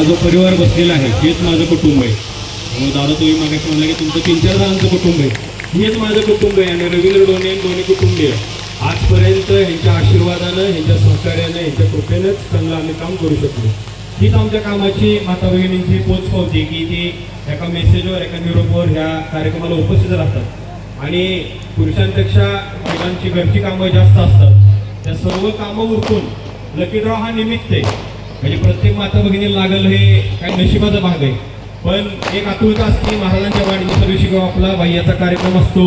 हा जो परिवार बसलेला आहे हेच माझं कुटुंब आहे. मग दादा तुम्ही मागाशी म्हणला की तुमचं तीन चार जणांचं कुटुंब आहे. हेच माझं कुटुंब आहे आणि रवींद्र डोणे आणि दोन्ही कुटुंबीय. आजपर्यंत ह्यांच्या आशीर्वादानं ह्यांच्या सहकार्यानं ह्यांच्या कृपेनंच चांगलं आम्ही काम करू शकलो. हीच आमच्या कामाची माता भगिनींची पोच पावती की ती एका मेसेजवर एका निरोपवर ह्या कार्यक्रमाला उपस्थित राहतात. आणि पुरुषांपेक्षा महिलांची घरची कामं जास्त असतात. त्या सर्व कामं उरकून लकी ड्रॉ हा निमित्त आहे. म्हणजे प्रत्येक माता भगिनी लागल हे काही नशिबाचा भाग आहे. पण एक आतुरता असते महाराजांच्या वाढदिवसा दिवशी किंवा आपला भैयाचा कार्यक्रम असतो.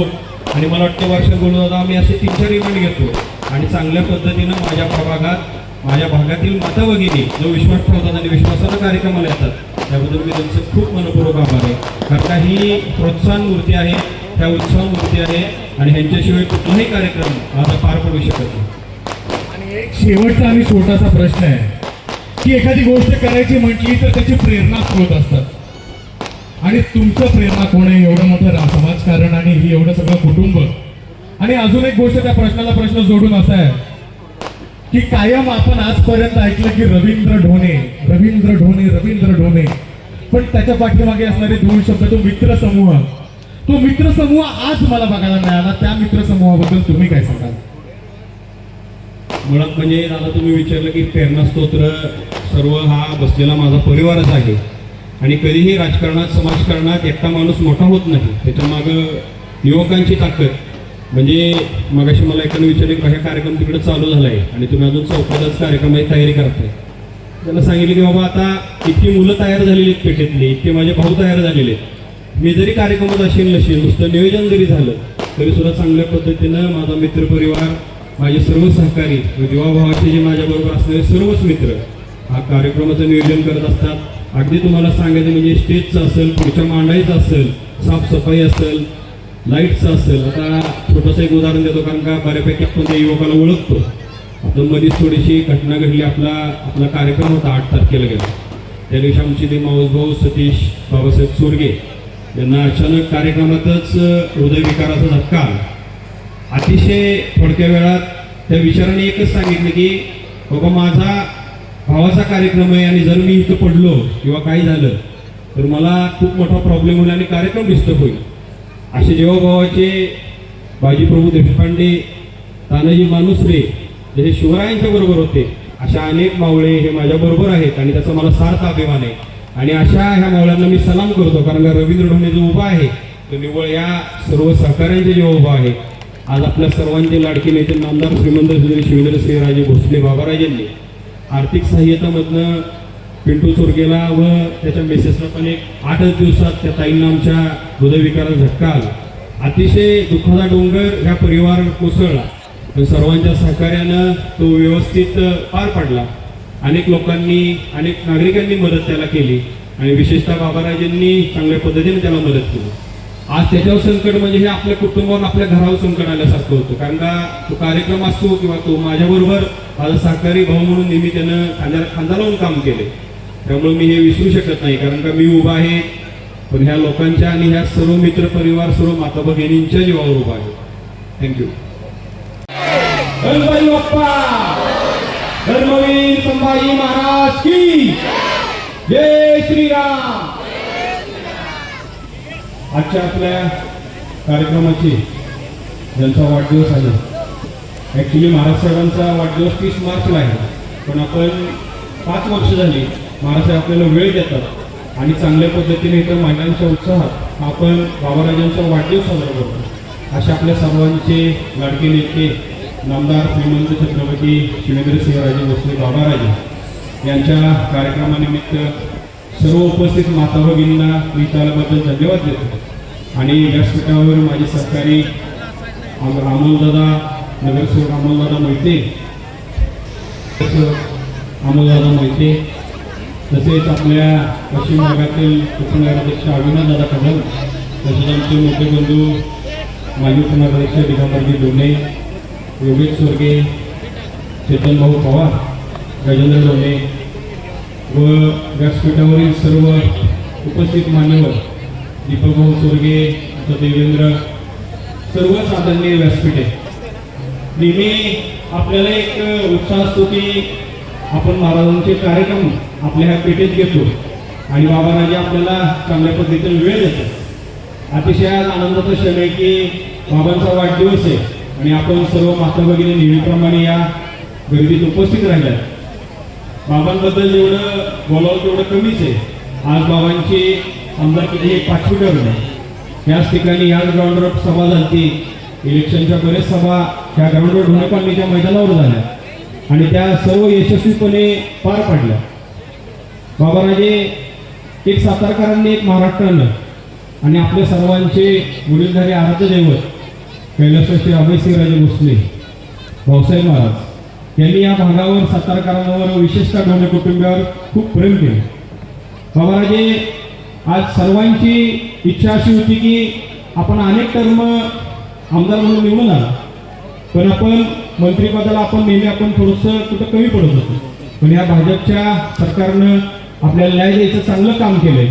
आणि मला वाटतं वर्ष बोलून होता आम्ही असे तीन चार इव्हेंट घेतो. आणि चांगल्या पद्धतीनं माझ्या प्रभागात माझ्या भागातील माता भगिनी जो विश्वास ठेवतात आणि विश्वासानं कार्यक्रमाला येतात त्याबद्दल मी त्यांचं खूप मनपूर्वक आभार आहे. कारण का ही प्रोत्साहन मूर्ती आहे त्या उत्साह मूर्ती आहे आणि ह्यांच्याशिवाय कुठलाही कार्यक्रम माझा पार पडू शकत नाही. आणि एक शेवटचा आणि छोटासा प्रश्न आहे. की एखादी गोष्ट करायची म्हटली तर त्याची प्रेरणा स्रोत असतात. आणि तुमचं प्रेरणा कोण आहे? एवढं मोठं समाजकारण आणि ही एवढं सगळं कुटुंब. आणि अजून एक गोष्ट त्या प्रश्नाला प्रश्न जोडून असा आहे की कायम आपण आजपर्यंत ऐकलं की रवींद्र ढोणे रवींद्र ढोणे रवींद्र ढोणे. पण त्याच्या पाठीमागे असणारे दोन शब्द तो मित्र समूह. तो मित्र समूह आज मला बघायला मिळाला त्या मित्र समूहाबद्दल तुम्ही काय सांगाल? मुळात म्हणजे दादा तुम्ही विचारलं की प्रेरणा स्तोत्र सर्व हा बसलेला माझा परिवारच आहे. आणि कधीही राजकारणात समाजकारणात एकटा माणूस मोठा होत नाही. त्याच्यामागं युवकांची ताकद. म्हणजे मगाशी मला एकानं विचारलं की हा कार्यक्रम तिकडे चालू झाला आहे आणि तुम्ही अजून चौकातच कार्यक्रमाची तयारी करताय. त्याला सांगितलं की बाबा आता इतकी मुलं तयार झालेली आहेत पेठेतली इतके माझे भाऊ तयार झालेले आहेत. मी जरी कार्यक्रमात असेल नसेल नुसतं नियोजन जरी झालं तरी सुद्धा चांगल्या पद्धतीनं माझा मित्रपरिवार माझे सर्व सहकारी दिवाभावाचे जे माझ्याबरोबर असणारे सर्वच मित्र हा कार्यक्रमाचं नियोजन करत असतात. अगदी तुम्हाला सांगायचं म्हणजे स्टेजचं असेल पुढच्या मांडाईचं असेल साफसफाई असेल लाईटचं असेल. आता छोटंसं एक उदाहरण देतो कारण का बऱ्यापैकी आपण त्या युवकाला ओळखतो. आता मध्येच थोडीशी घटना घडली. आपला आपला कार्यक्रम होता आठ तारखेला गेला. त्या दिवशी आमचे ते माऊस भाऊ सतीश बाबासाहेब चोरगे यांना अचानक कार्यक्रमातच हृदयविकाराचा धक्का आला. अतिशय थोडक्या वेळात त्या विचाराने एकच सांगितलं की बाबा माझा भावाचा कार्यक्रम आहे आणि जर मी इथं पडलो किंवा काही झालं तर मला खूप मोठा प्रॉब्लेम होईल आणि कार्यक्रम डिस्टर्ब होईल. असे जेव्हा भावाचे बाजीप्रभू देशपांडे तानाजी मानुसरे जे हे शिवरायांच्या बरोबर होते अशा अनेक मावळे हे माझ्याबरोबर आहेत आणि त्याचा मला सार्थ अभिमान आहे. आणि अशा ह्या मावळ्यांना मी सलाम करतो कारण का रवींद्र ढोणे जो उभा आहे तो निव्वळ या सर्व सहकाऱ्यांचे जेव्हा उभा आहे आज आपल्या सर्वांचे लाडके नेते नामदार श्रीमंत श्री शिवेंद्र सिंहराजे भोसले बाबाराजांनी आर्थिक सहाय्यतामधनं पिंटू चोरगेला व त्याच्या मेसेसला पण एक आठच दिवसात त्या ताईंना आमच्या हृदयविकाराला झटका आला. अतिशय दुःखाचा डोंगर ह्या परिवार कोसळला. पण सर्वांच्या सहकार्यानं तो व्यवस्थित पार पडला. अनेक लोकांनी अनेक नागरिकांनी मदत त्याला केली आणि विशेषतः बाबाराजांनी चांगल्या पद्धतीने त्याला मदत केली. आज त्याच्यावर संकट म्हणजे हे आपल्या कुटुंबावर आपल्या घरावर संकट आल्यासारखं होतं. कारण का तो कार्यक्रम असतो किंवा तो माझ्याबरोबर माझा सहकारी भाऊ म्हणून नेहमी त्यानं खांद्याला खांदा लावून काम केले. त्यामुळे मी हे विसरू शकत नाही. कारण का मी उभा आहे पण ह्या लोकांच्या आणि ह्या सर्व मित्र परिवार सर्व माता भगिनींच्या जीवावर उभा आहे. Thank you Ganpati Bappa! Dharmaveer Sambhaji Maharaj की जय श्रीराम! आजच्या आपल्या कार्यक्रमाची ज्यांचा वाढदिवस आहे. ॲक्च्युली महाराजसाहेबांचा वाढदिवस तीस मार्चला आहे. पण आपण पाच वर्ष झाली महाराजसाहेब आपल्याला वेळ देतात आणि चांगल्या पद्धतीने इतर महिलांच्या उत्साहात आपण बाबाराजांचा वाढदिवस साजरा करतो. अशा आपल्या सर्वांचे लाडके नेते नामदार श्रीमंत छत्रपती शिवेंद्रसिंहराजे भोसले बाबाराजे यांच्या कार्यक्रमानिमित्त सर्व उपस्थित माता भगिनींना मी त्याबद्दल धन्यवाद देतो. आणि व्यासपीठावर माझे सहकारी अमोलदादा नगरसेवक अमोलदादा मोहिते तसं अमोलदादा मोहिते तसेच आपल्या पश्चिम भागातील उपनगराध्यक्ष अविनाथदादा कदम तसेच आमचे मोठे बंधू माजी उपनगराध्यक्ष दिगंबरजी डोणे योगेश स्वर्गे चेतन भाऊ पवार गजेंद्र डोणे व व्यासपीठावरील सर्व उपस्थित मान्यवर दीपकभाऊ चोरगे आता देवेंद्र सर्वच साधनीय व्यासपीठ आहे नेहमी आपल्याला एक उत्साह असतो की आपण महाराजांचे कार्यक्रम आपल्या ह्या पेठेत घेतो आणि बाबाराजे आपल्याला चांगल्या पद्धतीने वेळ देतो. अतिशय आज आनंदाचा क्षण आहे की बाबांचा वाढदिवस आहे आणि आपण सर्व माता भगिनी नेहमीप्रमाणे या गर्दीत उपस्थित राहिल्या बाबांबद्दल जेवढं बोलावं तेवढं कमीच आहे. आज बाबांची आमदार एक पाचवी टर्म आहे. याच ठिकाणी याच ग्राउंडवर सभा झाली इलेक्शनच्या बरेच सभा ह्या ग्राउंडवर ढोणे मैदानावर झाल्या. आणि त्या सर्व यशस्वीपणे पार पडल्या. बाबाराजे एक सातारकरांनी एक महाराष्ट्रानं आणि आपल्या सर्वांचे वडीलधारे आराध्य दैवत कैलासवासी अभयसिंहराजे भोसले भाऊसाहेब महाराज. यांनी या भागावर सातारकरांवर विशेषतः ढोणे कुटुंबियावर खूप प्रेम केलं. बाबाराजे आज सर्वांची इच्छा अशी होती की आपण अनेक टर्म आमदार म्हणून निवडून आला. पण आपण मंत्रिपदाला आपण नेहमी आपण थोडंसं कुठं कमी पडत होतो. पण या भाजपच्या सरकारनं आपल्याला न्याय द्यायचं चांगलं काम केलंय.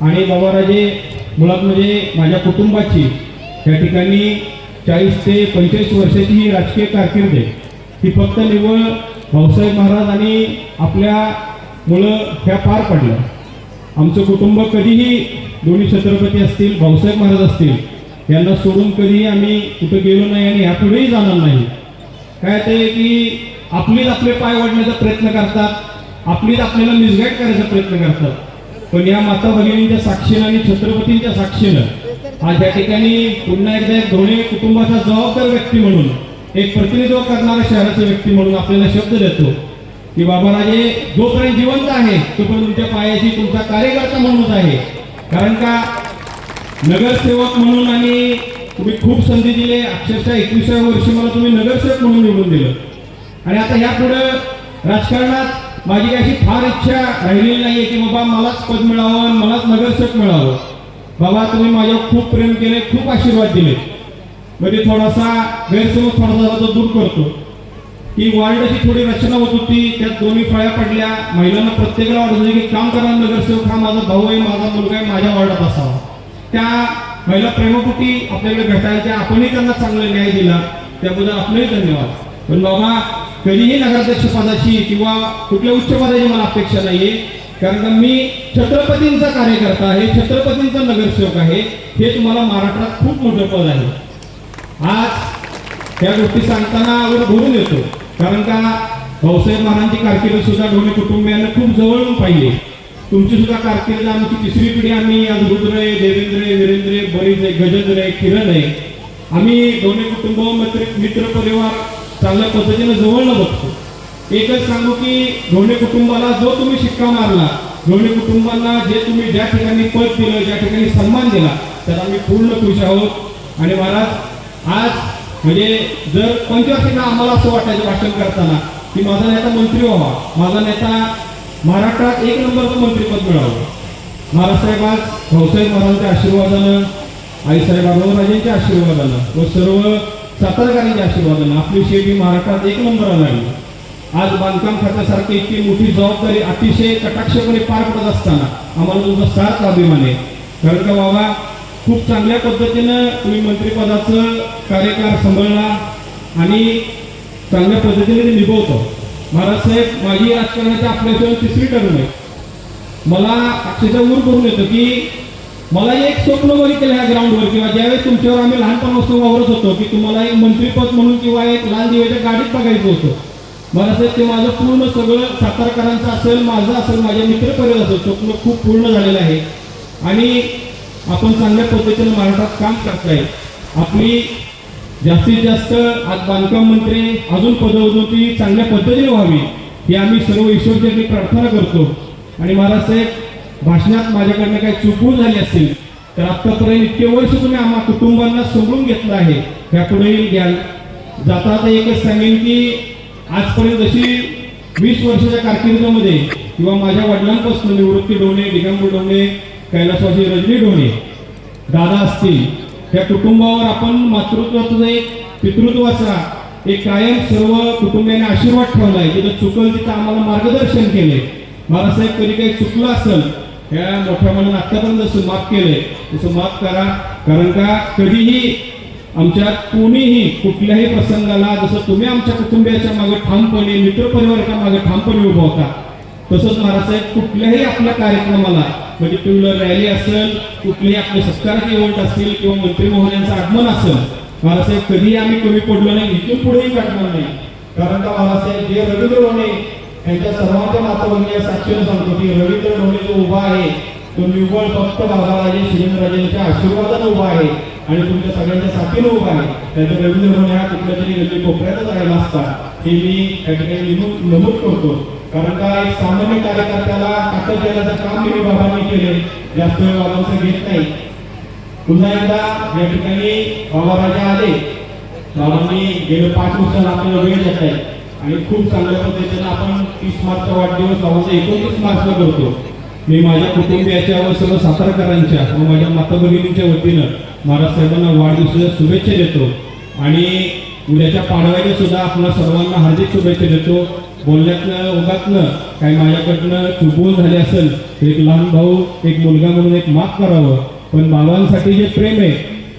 आणि बाबाराजे मुळात म्हणजे माझ्या कुटुंबाची त्या ठिकाणी चाळीस ते पंचेचाळीस वर्षाची ही राजकीय कारकीर्द आहे. ती फक्त निव्वळ भाऊसाहेब महाराज आणि आपल्या मुलं ह्या पार पडल्या. आमचं कुटुंब कधीही दोन्ही छत्रपती असतील भाऊसाहेब महाराज असतील यांना सोडून कधीही आम्ही कुठं गेलो नाही आणि यापुढेही जाणार नाही. काय ते की आपलीच आपले पाय वाढण्याचा प्रयत्न करतात आपलीच आपल्याला मिसगाईड करायचा प्रयत्न करतात. पण या माता भगिनींच्या साक्षीनं आणि छत्रपतींच्या साक्षीनं आज या ठिकाणी पुन्हा एकदा एक धोणे कुटुंबाचा जबाबदार व्यक्ती म्हणून एक प्रतिनिधित्व करणारा शहराचा व्यक्ती म्हणून आपल्याला शब्द देतो की बाबाराजे जोपर्यंत जिवंत आहे तोपर्यंत तुमच्या पायाशी तुमचा कार्यकर्ता म्हणूनच आहे. कारण का? नगरसेवक म्हणून आणि तुम्ही खूप संधी दिली अक्षरशः एकविसाव्या वर्षी मला तुम्ही नगरसेवक म्हणून निवडून दिलं. आणि आता यापुढं राजकारणात माझी अशी फार इच्छा राहिलेली नाहीये की बाबा मलाच पद मिळावं आणि मलाच नगरसेवक मिळावं. बाबा तुम्ही माझ्यावर खूप प्रेम केले खूप आशीर्वाद दिले. म्हणजे थोडासा गैरसमज थोडासा झाला तो दूर करतो. की वार्डची थोडी रचना होत होती त्यात दोन्ही फळ्या पडल्या. महिलांना प्रत्येकाला वाटत की काम करा नगरसेवक हा माझा भाऊ आहे माझा मुलगा आहे माझ्या वार्डात असावा. त्या महिला प्रेमापोटी आपल्याकडे भेटायच्या आपणही त्यांना चांगला न्याय दिला. त्याबद्दल आपलंही धन्यवाद. पण बाबा कधीही नगराध्यक्ष पदाची किंवा कुठल्या उच्च पदाची मला अपेक्षा नाहीये. कारण का मी छत्रपतींचा कार्यकर्ता आहे छत्रपतींचा नगरसेवक आहे. हे तुम्हाला महाराष्ट्रात खूप मोठं पद आहे. आज त्या गोष्टी सांगताना आवड भरून येतो. कारण का भाऊसाहेब महाराजांची कारकीर्द सुद्धा दोन्ही कुटुंबियांना खूप जवळून पाहिजे तुमची सुद्धा कारकीर्द आमची तिसरी पिढी आम्ही आज रुद्र आहे देवेंद्र आहे वीरेंद्र आहे बरीच आहे गजेंद्र आहे किरण आहे. आम्ही दोन्ही कुटुंब मित्र मित्र परिवार चांगल्या पद्धतीने जवळनं बघतो. एकच सांगू की दोन्ही कुटुंबाला जो तुम्ही शिक्का मारला दोन्ही कुटुंबांना जे तुम्ही ज्या ठिकाणी पद दिलं ज्या ठिकाणी सन्मान दिला तर आम्ही पूर्ण खुश आहोत. आणि महाराज आज म्हणजे जर पंचवार्षिकला आम्हाला असं वाटायचं भाषण करताना की माझा नेता मंत्री व्हावा माझा नेता महाराष्ट्रात एक नंबरचं मंत्रीपद मिळावं. महाराष्ट्राहेब आज भाऊसाहेब महाराजांच्या आशीर्वादानं आईसाहेब आढळराजेंच्या आशीर्वादानं व सर्व सातारकरांच्या आशीर्वादानं आपली शेती महाराष्ट्रात एक नंबरला लागली आज बांधकाम खात्यासारखी इतकी मोठी जबाबदारी अतिशय कटाक्षपणे पार पडत असताना आम्हाला तुमचा साथ अभिमान आहे. कारण का बाबा खूप चांगल्या पद्धतीनं तुम्ही मंत्रिपदाचं कार्यकाळ सांभाळला आणि चांगल्या पद्धतीने ते निभवतो. महाराज साहेब माझी राजकारणाची आपल्याशिवाय तिसरी टर्म आहे मला अक्षरशः ऊर करून येतं की मला एक स्वप्न बघितलं ह्या ग्राउंडवर किंवा ज्यावेळेस तुमच्यावर आम्ही लहानपणापासून वावरत होतो की तुम्हाला एक मंत्रीपद म्हणून किंवा एक लाल दिव्याच्या गाडीत बघायचं होतं. मला साहेब ते माझं पूर्ण सगळं सातारकरांचं असेल माझं असेल माझ्या मित्रपरिवार असेल स्वप्न खूप पूर्ण झालेलं आहे. आणि आपण चांगल्या पद्धतीने महाराष्ट्रात काम करताय. आपली जास्तीत जास्त आज बांधकाम मंत्री अजून पदोन्नती चांगल्या पद्धतीने व्हावी ही आम्ही सर्व ईश्वरचरणी प्रार्थना करतो. आणि महाराज साहेब भाषणात माझ्याकडनं काही चुकून झाली असतील तर आत्तापर्यंत इतके वर्ष तुम्ही आम्हा कुटुंबांना समजून घेतलं आहे. त्यापुढेही घ्याल. जाता आता एकच सांगेन की आजपर्यंत जशी वीस वर्षाच्या कारकिर्दीमध्ये किंवा माझ्या वडिलांपासून निवृत्ती डोणे दिगंबर डोणे कैलासवासी रजनी ढोणे दादा असतील त्या कुटुंबावर आपण मातृत्वाचं एक पितृत्वाचा एक कायम सर्व कुटुंबियांनी आशीर्वाद ठेवलाय जिथं चुकल तिथं आम्हाला मार्गदर्शन केले बाळासाहेब कधी काही चुकलं असेल या मोठ्या मुलांना आतापर्यंत जसं माफ केलंय तसं माफ करा. कारण का कधीही आमच्या कोणीही कुठल्याही प्रसंगाला जसं तुम्ही आमच्या कुटुंबियाच्या मागे ठामपणे मित्रपरिवाराच्या मागे ठामपणे उभवता होता तसंच महाराजसाहेब कुठल्याही आपल्या कार्यक्रमाला म्हणजे टू व्हीलर रॅली असेल कुठलेही आपले सत्काराचे इव्हेंट असतील किंवा मंत्री महोदयांचं आगमन असेल महाराज कधीही आम्ही कमी पडलो नाही इथून पुढेही काढणार नाही. कारण का महाराज जे रवींद्र ढोणे यांच्या सर्वांच्या माताभगिनी साक्षीनं सांगतो की रवींद्र ढोणे जो उभा आहे तो निव्वळ फक्त बाबाराजे शिवेंद्रराजेंच्या आशीर्वादानं उभा आहे आणि तुमच्या सगळ्यांच्या साथीनं उभा आहे त्याचं रवींद्र ढोणे हा कुठल्या तरी गल्ली कोपऱ्यातच राहिला असता हे मी त्या ठिकाणी नमूद करतो. कारण का एक सामान्य कार्यकर्त्याला ताकद देण्याचं काम मी बाबांनी केले. जास्त वेळ बाबांचं घेत नाही. पुन्हा एकदा या ठिकाणी बाबा राजा आले. बाबांनी गेले पाच वर्षाला आपल्याला वेळ देत आहे. आणि खूप चांगल्या पद्धतीने आपण तीस मार्चचा वाढदिवस बाबांचा एकोणतीस मार्चला करतो. मी माझ्या कुटुंबियाच्या व सर्व सातारकरांच्या व माझ्या माता भगिनींच्या वतीनं महाराज साहेबांना वाढदिवसाच्या शुभेच्छा देतो. आणि उद्याच्या पाडव्याने सुद्धा आपल्या सर्वांना हार्दिक शुभेच्छा देतो. बोलण्यातनं ओघातनं काही माझ्याकडनं चुकवून झाले असेल एक लहान भाऊ एक मुलगा म्हणून एक माफ करावं. पण बाबांसाठी जे प्रेम आहे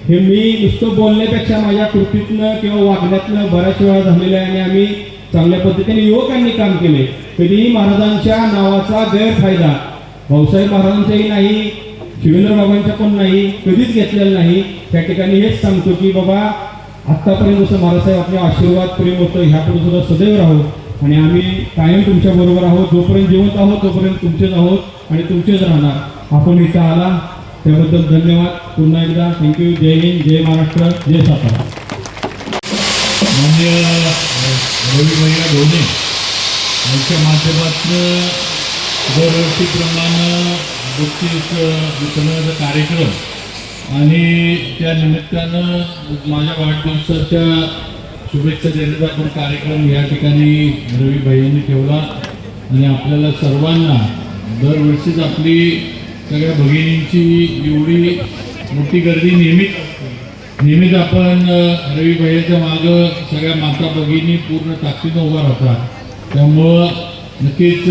हे मी नुसतं बोलण्यापेक्षा माझ्या कृतीतनं किंवा वागण्यातनं बऱ्याच वेळा झालेलं आहे आणि आम्ही चांगल्या पद्धतीने युवकांनी काम केले. कधीही महाराजांच्या नावाचा गैरफायदा. भाऊसाहेब महाराजांचाही नाही शिवेंद्र बाबांच्या पण नाही कधीच घेतलेला नाही. त्या ठिकाणी हेच सांगतो की बाबा आत्तापर्यंत जसं महाराजसाहेब आपले आशीर्वाद प्रेम होतं ह्यापुढे सुद्धा सदैव राहू. आणि आम्ही कायम तुमच्या बरोबर आहोत. जोपर्यंत जिवंत आहोत तोपर्यंत तुमचेच आहोत आणि तुमचेच राहणार. आपण इथं आला. त्याबद्दल धन्यवाद. पुन्हा एकदा थँक्यू जय हिंद जय महाराष्ट्र जय सातारा. मान्य रवी भैया धोने यांच्या माध्यमातून दरवर्षीप्रमाणे बक्षीस वितरणाचा कार्यक्रम आणि त्या निमित्तानं माझ्या वाढदिवसाच्या शुभेच्छा देण्याचा आपण कार्यक्रम या ठिकाणी रवी भाईंनी ठेवला. आणि आपल्याला सर्वांना दरवर्षीच आपली सगळ्या भगिनींची एवढी मोठी गर्दी नेहमीच नेहमीच आपण रवी भैयाच्या मागं सगळ्या माता भगिनी पूर्ण ताकदीनं उभा राहतात. त्यामुळं नक्कीच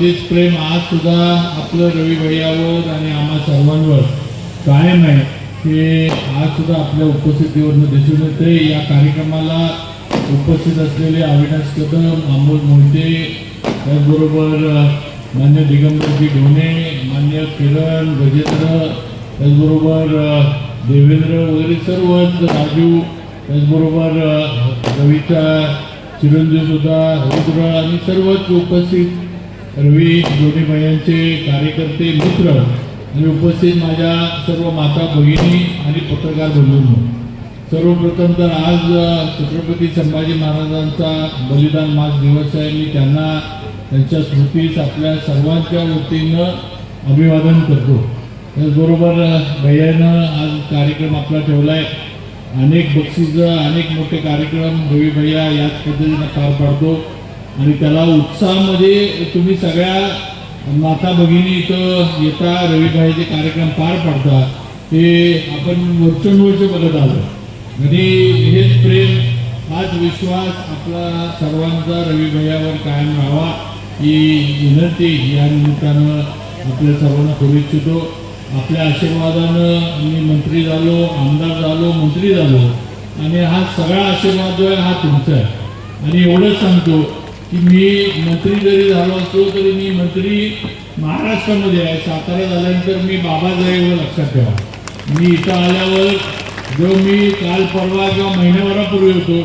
तेच प्रेम आज सुद्धा आपलं रवी भैयावर आणि आम्हा सर्वांवर कायम आहे. ते आज सुद्धा आपल्या उपस्थितीवरनं दिसून येते. या कार्यक्रमाला उपस्थित असलेले अविनाश कदम अमोल मोहिते त्याचबरोबर मान्य दिगंबरजी ढोणे मान्य किरण गजेंद्र त्याचबरोबर देवेंद्र वगैरे सर्वच राजू त्याचबरोबर अ, रवीचा चिरंजीव रुद्र आणि सर्वच उपस्थित रवी जोडीभायांचे कार्यकर्ते मित्र. आणि उपस्थित माझ्या सर्व माता भगिनी आणि पत्रकार बंधूंनो. सर्वप्रथम तर आज छत्रपती संभाजी महाराजांचा बलिदान मास दिवस आहे. मी त्यांना त्यांच्या स्मृतीस आपल्या सर्वांच्या वतीनं अभिवादन करतो. त्याचबरोबर भैयानं आज कार्यक्रम आपला ठेवला आहे अनेक बक्षिसं अनेक मोठे कार्यक्रम रवी भैया याच पद्धतीनं पार पाडतो. आणि त्याला उत्साहामध्ये तुम्ही सगळ्या माता भगिनी इथं येता रविभाईचे कार्यक्रम पार पाडतात. ते आपण वर्षानुवर्ष बघत आलो आणि हेच प्रेम हाच विश्वास आपला सर्वांचा रवी कायम राहावा ही विनंती या निमित्तानं आपल्या सर्वांना करू इच्छितो. आपल्या आशीर्वादानं मी मंत्री झालो आमदार झालो मंत्री झालो. आणि हा सगळा आशीर्वाद जो आहे हा तुमचा आहे. आणि एवढंच सांगतो की मी मंत्री जरी झालो असतो तरी मी मंत्री महाराष्ट्रामध्ये आहे. सातारा झाल्यानंतर मी बाबा लक्षात ठेवा. मी इथं आल्यावर जो मी काल परवा किंवा महिन्याभरापूर्वी होतो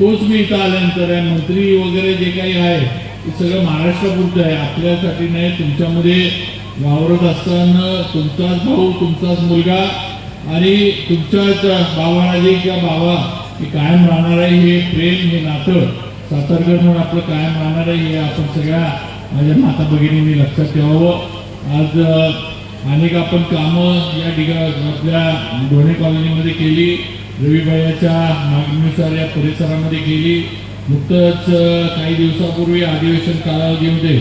तोच मी इथं आल्यानंतर आहे. मंत्री वगैरे जे काही आहे ते सगळं महाराष्ट्रापुरतं आहे. आपल्यासाठी नाही तुमच्यामध्ये वावरत असताना तुमचाच भाऊ तुमचाच मुलगा आणि तुमच्याच बाबाराजे किंवा बाबा हे कायम राहणार आहे. हे प्रेम हे नातं. सातारगड म्हणून आपलं कायम राहणार आहे हे आपण सगळ्या माझ्या माता भगिनींनी लक्षात ठेवावं. आज अनेक आपण कामं या ठिका आपल्या दोन्ही कॉलनीमध्ये केली रविबाईच्या मागणीनुसार या परिसरामध्ये केली. नुकतंच काही दिवसापूर्वी अधिवेशन कालावधीमध्ये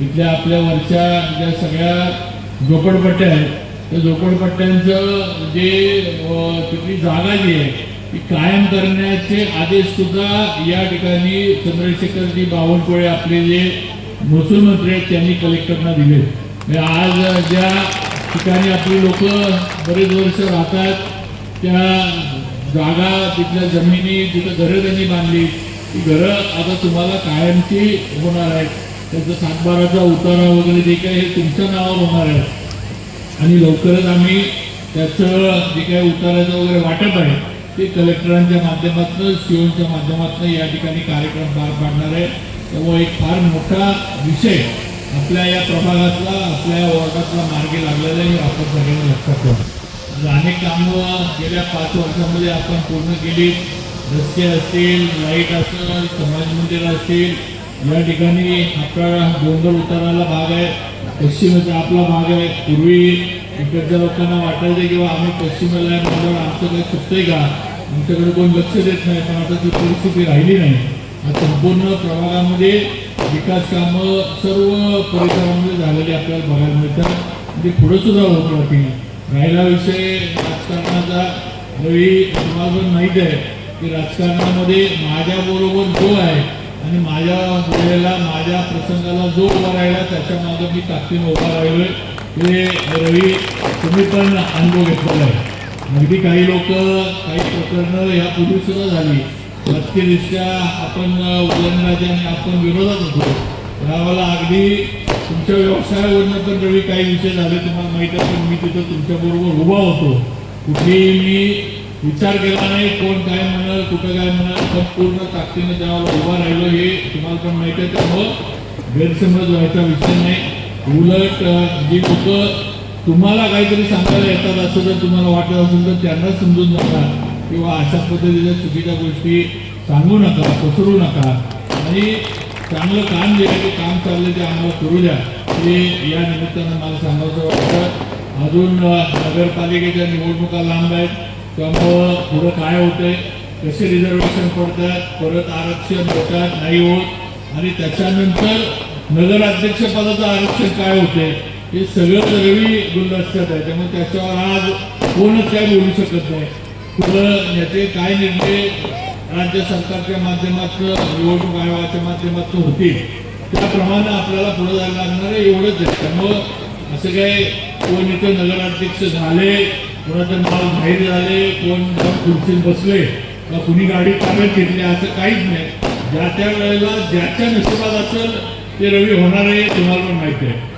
इथल्या आपल्या वरच्या ज्या सगळ्या झोपडपट्ट्या आहेत त्या झोपडपट्ट्यांचं जे तिथली जागा जी आहे कायम करण्याचे आदेश सुद्धा या ठिकाणी चंद्रशेखरजी बावनकुळे आपले जे महसूल मंत्री आहेत त्यांनी कलेक्टरना दिले. म्हणजे आज ज्या ठिकाणी आपली लोक बरेच वर्ष राहतात त्या जागा तिथल्या जमिनी तिथं घरं त्यांनी बांधली. ती घरं आता तुम्हाला कायमची होणार आहेत. त्याचं सातबाराचा उतारा वगैरे जे काही हे तुमच्या नावावर होणार आहे. आणि लवकरच आम्ही त्याचं जे काही उताराचं वगैरे वाटप आहे ते कलेक्टरांच्या माध्यमातून सीओच्या माध्यमातून या ठिकाणी कार्यक्रम पार पाडणार आहे. त्यामुळे एक फार मोठा विषय आपल्या या प्रभागातला आपल्या या वॉर्डातला मार्गी लागलेला आहे हे आपण सगळ्यांनी लक्षात ठेवा. अनेक कामं गेल्या पाच वर्षामध्ये आपण पूर्ण केली. रस्ते असतील लाइट असेल समाज मंदिर असतील या ठिकाणी आपला डोंगर उतारायला भाग आहे. पश्चिमेचा आपला भाग आहे. पूर्वी इकडच्या लोकांना वाटायचं किंवा आम्ही पश्चिमेला आहे आमचं काही चुकतंय का? आमच्याकडे कोण लक्ष देत नाही पण आता ती परिस्थिती राहिली नाही. आज संपूर्ण प्रभागामध्ये विकास कामं सर्व परिसरामध्ये झालेली आपल्याला बघायला मिळतात. म्हणजे ते पुढे सुद्धा होत राहतील. राहिला विषय राजकारणाचा रवी तुम्हाला माहीत आहे की राजकारणामध्ये माझ्याबरोबर जो आहे आणि माझ्या वेळेला माझ्या प्रसंगाला जो उभा राहिला त्याच्यामागे मी ताकदीनं उभा राहिलोय. ते रवी तुम्ही पण अनुभव घेतलेला आहे. अगदी काही लोक काही प्रकरणं यापूर्वी सुद्धा झाली. राजकीयदृष्ट्या आपण उदयनराजे आणि आपण विरोधात होतो. त्यावेळेला अगदी तुमच्या व्यवसायावरनं पण रवी काही विषय झाले तुम्हाला माहीत आहे पण मी तिथं तुमच्याबरोबर उभा होतो. कुठेही मी विचार केला नाही कोण काय म्हणाल कुठं काय म्हणाल पण पूर्ण ताकदीने त्यावेळेला उभा राहिलो हे तुम्हाला पण माहीत आहे त्यामुळं गैरसमज व्हायचा विषय नाही. उलट जी लोकं तुम्हाला काहीतरी सांगायला येतात असं जर तुम्हाला वाटत असेल तर त्यांना समजून नका किंवा अशा पद्धतीच्या चुकीच्या गोष्टी सांगू नका पसरू नका. आणि चांगलं काम जे आहे ते काम चाललं ते आम्हाला करू द्या. हे या निमित्तानं मला सांगायचं वाटतं. अजून नगरपालिकेच्या निवडणुका लांब आहेत. त्यामुळं पुढं काय होतंय कसे रिझर्वेशन पडतात परत आरक्षण होतात नाही होत. आणि त्याच्यानंतर नगराध्यक्षपदाचं आरक्षण काय होते हे सगळं रवी गुलदस्त्यात आहे. त्यामुळे त्याच्यावर आज कोणच काय बोलू शकत नाही. पुढं याचे काय निर्णय राज्य सरकारच्या माध्यमातून निवडणूक आयोगाच्या माध्यमातून होतील त्याप्रमाणे आपल्याला पुढे जायला लागणार आहे एवढंच आहे. त्यामुळं असं काय कोण इथं नगराध्यक्ष झाले कोणाचं नाव जाहीर झाले कोण खुर्चीत बसले का कुणी गाडी ताब्यात घेतली असं काहीच नाही. ज्या त्या वेळेला ज्याच्या नशिबात असेल ते रवी होणार आहे तुम्हाला पण माहिती आहे.